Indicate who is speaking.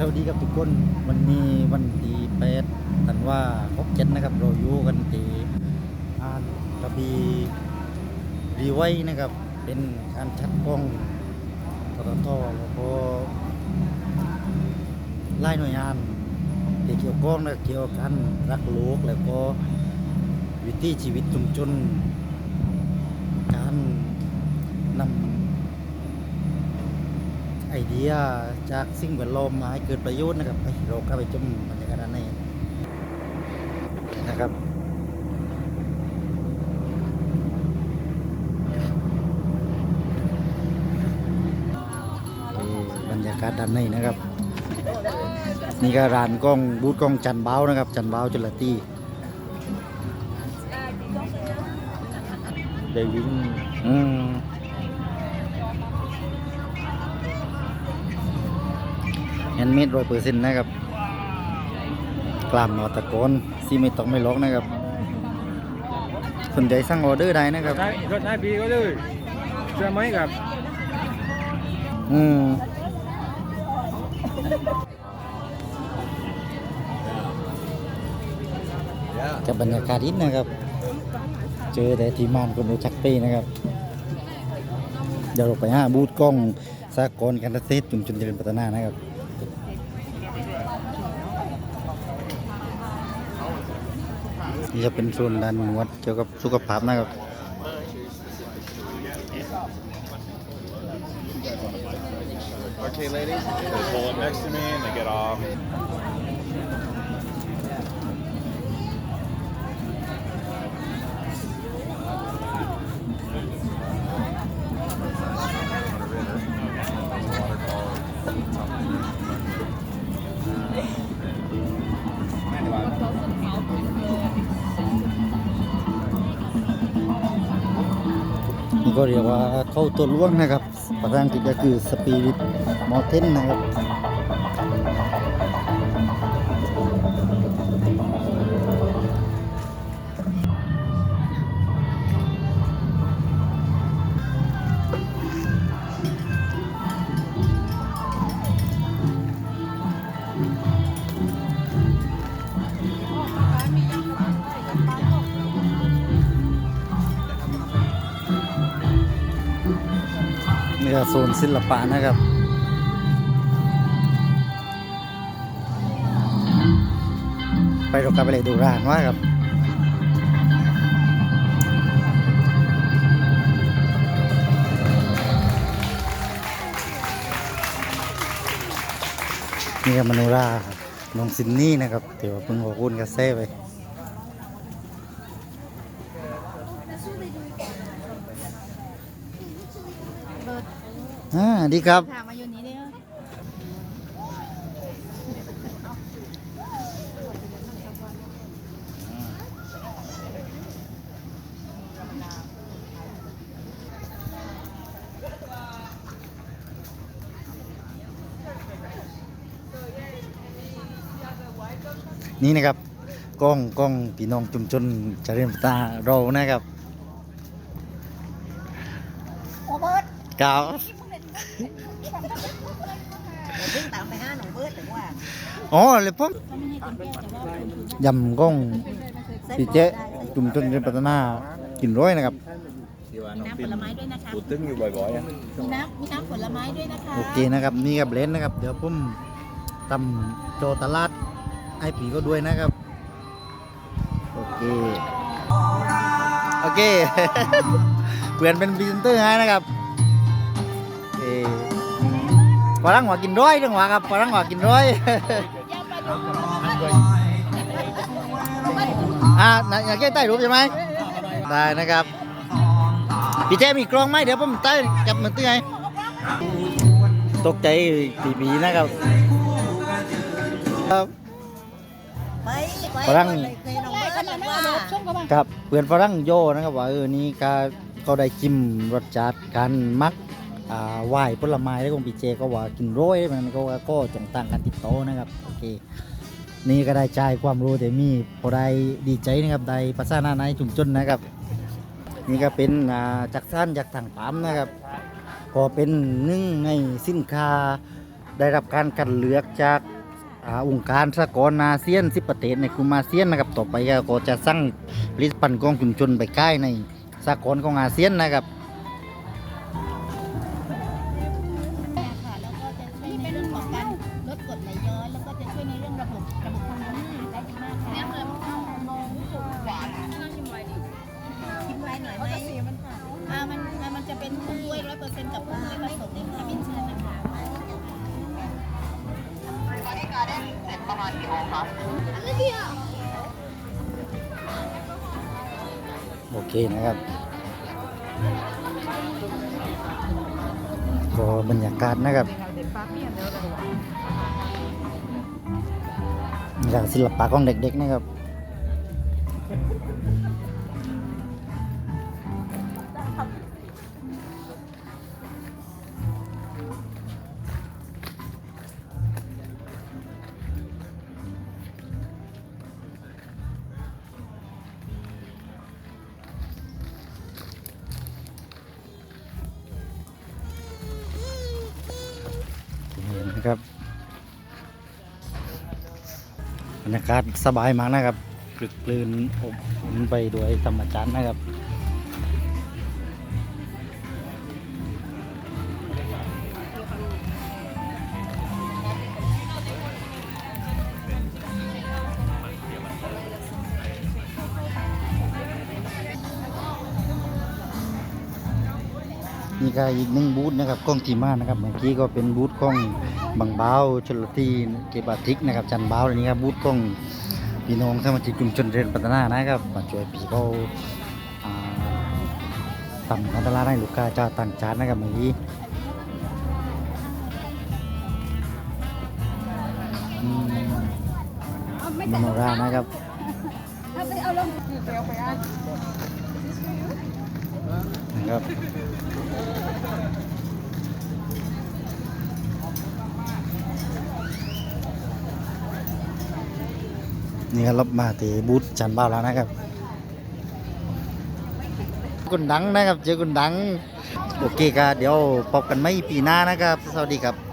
Speaker 1: สวัสดีครับทุกคนวันนี้วันที่แปดธันว่าครบเจ็ดนะครับ เราอยู่กันที่อ่านกระบีรีไว้นะครับ เป็นการชัดกล้องทททแล้วก็ไล่หน่วยงานที่เกี่ยวข้องนะเกี่ยวกับการรักโลกแล้วก็วิถีชีวิตชุมชนการนำ ไอเดียจากสิ่งแวดล้อมมาให้เกิดประโยชน์นะครับไปเราเข้าไปชมบรรยากาศด้านในนะครับนี่บรรยากาศด้านในนะครับ นี่ก็ร้านกล้องบูธกล้องจันเบ้านะครับ จันเบ้าจุลตี
Speaker 2: ได้วิ่ง
Speaker 1: อืม นด์เมดร้อยเปอร์เซ็นต์นะครับ กล้ามนอตะโกนซีไม่ตกไม่ล็อกนะครับ สนใจสั่งออเดอร์ได้นะครับ
Speaker 2: ใช่รถท้ายปีก็เลยเชื่อไหมครับ
Speaker 1: อืมกับบรรยากาศนิดนะครับ เจอแต่ทีมงานคนรู้จักปีนะครับ เดี๋ยวเราไปหาบูธกล้องสากลการเกษตรชุมชนเจริญพัฒนานะครับ นี่จะเป็นส่วนด้านนวดเกี่ยวกับสุขภาพนะครับ
Speaker 3: Okay, ladies, they pull up next to me and they get off.
Speaker 1: ก็เรียกว่าเข้าตัวล่วงนะครับภาษาอังกฤษก็คือ Spirit Mountain นะครับ นี่ก็โซนศิลปะนะครับไปเรากลับไปเลยดูร้านว่าครับนี่ก็มโนราครับน้องซินนี่นะครับเดี๋ยวเพิ่งขอคุณกระเซ่ไป อ่าดีครับ
Speaker 4: ค่ะมาอยู่นี้เนี่ย
Speaker 1: นี่นะครับกล้องกล้องพี่น้องชุมชนเจริญพัฒนาเรานะครับ
Speaker 4: โอเบิร์ต
Speaker 1: กล่า ว
Speaker 4: เพิ่งตามไปห้าหนูเบิร์ตถึงว่า
Speaker 1: อ๋อเลยผมยำกล้องพี่เจ๊ชุมชนเจริญพัฒนากินร้อยนะครับ
Speaker 3: ที่ว่า
Speaker 4: มี
Speaker 3: น้อง
Speaker 4: น้ำ
Speaker 3: ปิ
Speaker 4: ผ
Speaker 3: น
Speaker 4: ลไม้ด้วยนะคะ
Speaker 3: พูดตึ้งอยู่บ่อยๆอะ
Speaker 4: มีน้ำมีน้ำผลไม้ด้วยนะคะ
Speaker 1: โอเคนะครับนี่กับเลนนะครับ เดี๋ยวผมทำโจตลาดไอผีก็ด้วยนะครับ โอเค โอเคเปลี่ยนเป็นพรีเซนเตอร์ให้นะครับเออ ฝรั่งหัวกินร้อยจังหวะครับฝรั่งหัวกินร้อยอ่านะอยากแก้ใต้รูปใช่ไหมได้นะครับพี่เจมีกล้องไหมเดี๋ยวผมใต้จับมือตื้อไงตกใจปีบีนะครับครับฝรั่ง
Speaker 4: ครั
Speaker 1: บเพื่อนฝรั่งโยนะครับว่าเออนี่ก็เขาได้ชิมรสชาติการมัก ไหวายผลไม้แล้วของพี่เจก็ว่ากินโร้อยมันก็ก็จงต่างกันติดโตนะครับโอเคนี่ก็ได้ใจความรู้แต่มีพอได้ดีใจนะครับได้ภาษาหน้าในชุมชนนะครับ นี่ก็เป็นอ่ากสั้นจากทางปั๊มนะครับก็เป็นหนึ่งในสินค้าได้รับการคัดเลือกจากอองค์การสากลอาเซียน10ประเทศในกลุ่มอาเซียนนะครับต่อไปก็จะสร้างผลิตภัณฑ์ของชุมชนไปใกล้ในสากลของอาเซียนนะครับ
Speaker 4: เป็นกุ้งด้วยร้อยเปอร์เซ็นต์กับกุ้งด้วยผสมในวิตามินเชิญนะคะ
Speaker 1: โอเคนะครับ ก็บรรยากาศนะครับจากศิลปะของเด็กๆนะครับ นะครับบรรยากาศสบายมากนะครับกลึกกลืนอบอุ่นไปด้วยธรรมชาตินะครับ นี่ก็อีกหนึ่งบูธนะครับกล้องทีมานะครับเมื่อกี้ก็เป็นบูธของบางเบ้าชลทีเกบาติกนะครับจันเบ้าอันนี้ครับบูธของพี่น้องสมาชิกกลุ่มชนเรียนพัฒนานะครับมาช่วยพี่เขาอ่าทำการตลาดให้ลูกค้าชาวต่างชาตินะครับเมื่อกี้อืมมโนรานะครับ นะครับนี่ครับมาที่บูธจันบ้าแล้วนะครับคนดังนะครับ เจอคนดัง โอเคครับเดี๋ยวพบกันไม่ปีหน้านะครับ สวัสดีครับ